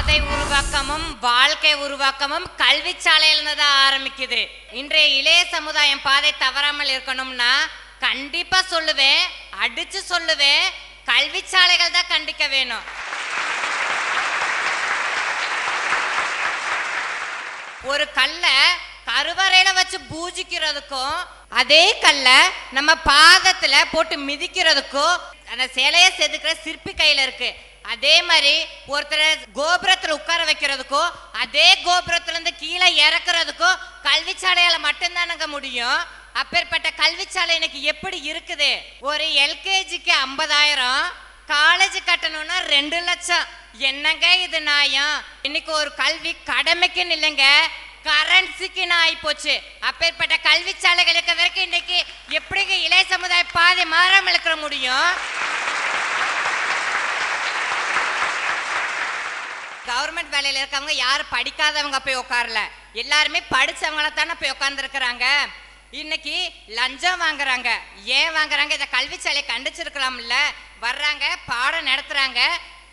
பாதை உருவாக்கமும் வாழ்க்கை உருவாக்கமும் கல்வி சாலையிலிருந்து தான் ஆரம்பிக்குது. இன்றைய இளைய சமுதாயம் பாதை தவறாமல் இருக்கணும்னா கண்டிப்பா சொல்லுவேன் அடிச்சு சொல்லுவேன் கல்வி சாலைகள் தான் கண்டிக்க வேணும். ஒரு கல்லை கருவறையில வச்சு பூஜிக்கிறதுக்கும் அதே கல்லை நம்ம பாதத்துல போட்டு மிதிக்கிறதுக்கும் அந்த சிலையை செதுக்கிற சிற்பி கையில இருக்கு. அதே மாதிரி ஒருத்தரை கோபுரத்தில் உட்கார வைக்கிறதுக்கும் அதே கோபுரத்துல இருந்து கீழே இறக்குறதுக்கும் கல்விச்சாலையால மட்டும்தானுங்க முடியும். அப்பேற்பட்ட சாலை இன்னைக்கு எப்படி இருக்குது? ஒரு எல்கேஜிக்கு ஐம்பதாயிரம் காலேஜ் கட்டணும்னா ரெண்டு லட்சம். என்னங்க இது நியாயம்? இன்னைக்கு ஒரு கல்வி கடமைக்குன்னு இல்லைங்க கரன்சிக்கு ஆகி போச்சு. அப்பேற்பட்ட கல்வி சாலைகளுக்கு வரைக்கும் இன்னைக்கு எப்படிங்க இளைய சமுதாய பாதை மாறாமல் இருக்க முடியும்? கவர்மெண்ட் வேலையில் இருக்கவங்க யாரும் படிக்காதவங்க போய் உட்காரல. எல்லாருமே படிச்சவங்கள தானே போய் உட்காந்துருக்குறாங்க இன்னைக்கு லஞ்சம் வாங்குறாங்க. ஏன் வாங்குறாங்க? இதை கல்விச்சாலை கண்டிச்சிருக்கலாம்ல. வர்றாங்க பாடம் நடத்துகிறாங்க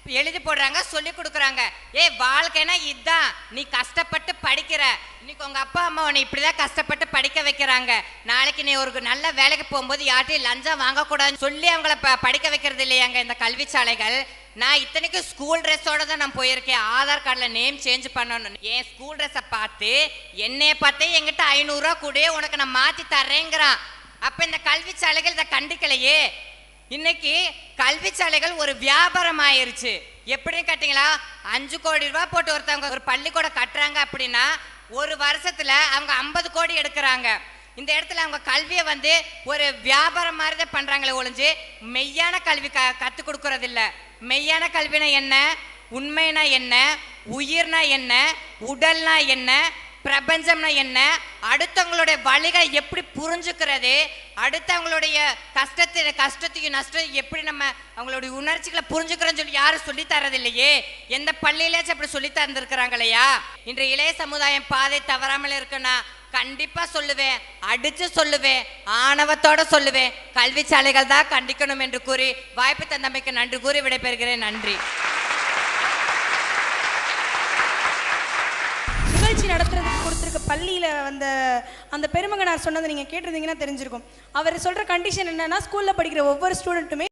எழுதி போடுறாங்க சொல்லி கொடுக்குறாங்க. ஏய் வாழ்க்கைனா இதுதான் நீ கஷ்டப்பட்டு படிக்கிற. இன்னைக்கு உங்கள் அப்பா அம்மா உன்னை இப்படி தான் கஷ்டப்பட்டு படிக்க வைக்கிறாங்க. நாளைக்கு நீ ஒரு நல்ல வேலைக்கு போகும்போது யார்ட்டையும் லஞ்சம் வாங்கக்கூடாதுன்னு சொல்லி அவங்கள ப- படிக்க வைக்கிறது இல்லையாங்க இந்த கல்விச்சாலைகள். நான் இத்தனைக்கும் ஸ்கூல் ட்ரெஸ்ஸோட தான் நான் போயிருக்கேன். ஆதார் கார்டில் நேம் சேஞ்ச் பண்ணணும் என் ஸ்கூல் ட்ரெஸ்ஸை பார்த்து என்னைய பார்த்தே என்கிட்ட ஐநூறுரூவா கூட உனக்கு நான் மாற்றி தர்றேங்கிறான். அப்போ இந்த கல்விச்சாலைகள் இதை கண்டிக்கலையே. இன்னைக்கு கல்வி சாலைகள் ஒரு வியாபாரம் ஆயிருச்சு எப்படின்னு கேட்டிங்களா? அஞ்சு கோடி ரூபாய் போட்டு ஒருத்தவங்க ஒரு பள்ளிக்கூடம் கட்டுறாங்க அப்படின்னா ஒரு வருஷத்துல அவங்க ஐம்பது கோடி எடுக்கிறாங்க. இந்த இடத்துல அவங்க கல்வியை வந்து ஒரு வியாபாரம் மாதிரி தான் பண்றாங்களே ஒழிஞ்சு மெய்யான கல்வி க கற்றுக் கொடுக்கறது இல்ல மெய்யான கல்வினா என்ன? உண்மைனா என்ன? உயிர்னா என்ன? உடல்னா என்ன? பிரபஞ்சம்னா என்ன? அடுத்தவங்களுடைய வழிகளை எப்படி புரிஞ்சுக்கிறது? அடுத்தவங்களுடைய கஷ்டத்தை கஷ்டத்தையும் நஷ்டத்தையும் எப்படி நம்ம அவங்களுடைய உணர்ச்சிகளை புரிஞ்சுக்கிறோன்னு சொல்லி யாரும் சொல்லித்தரது இல்லையே எந்த பள்ளியிலாச்சும் அப்படி சொல்லி தந்திருக்கிறாங்களையா இன்று இளைய சமுதாயம் பாதை தவறாமல் இருக்குன்னா கண்டிப்பா சொல்லுவேன் அடிச்சு சொல்லுவேன் ஆணவத்தோட சொல்லுவேன். கல்வி சாலைகள் தான் கண்டிக்கணும் என்று கூறி வாய்ப்பு தந்தமைக்கு நன்றி கூறி விடைபெறுகிறேன். நன்றி. நிகழ்ச்சி நடத்துறதுக்கு கொடுத்துருக்க பள்ளியில் வந்த அந்த பெருமகனார் சொன்னதை நீங்கள் கேட்டிருந்தீங்கன்னா தெரிஞ்சிருக்கும். அவர் சொல்கிற கண்டிஷன் என்னென்னா ஸ்கூலில் படிக்கிற ஒவ்வொரு ஸ்டூடெண்ட்டுமே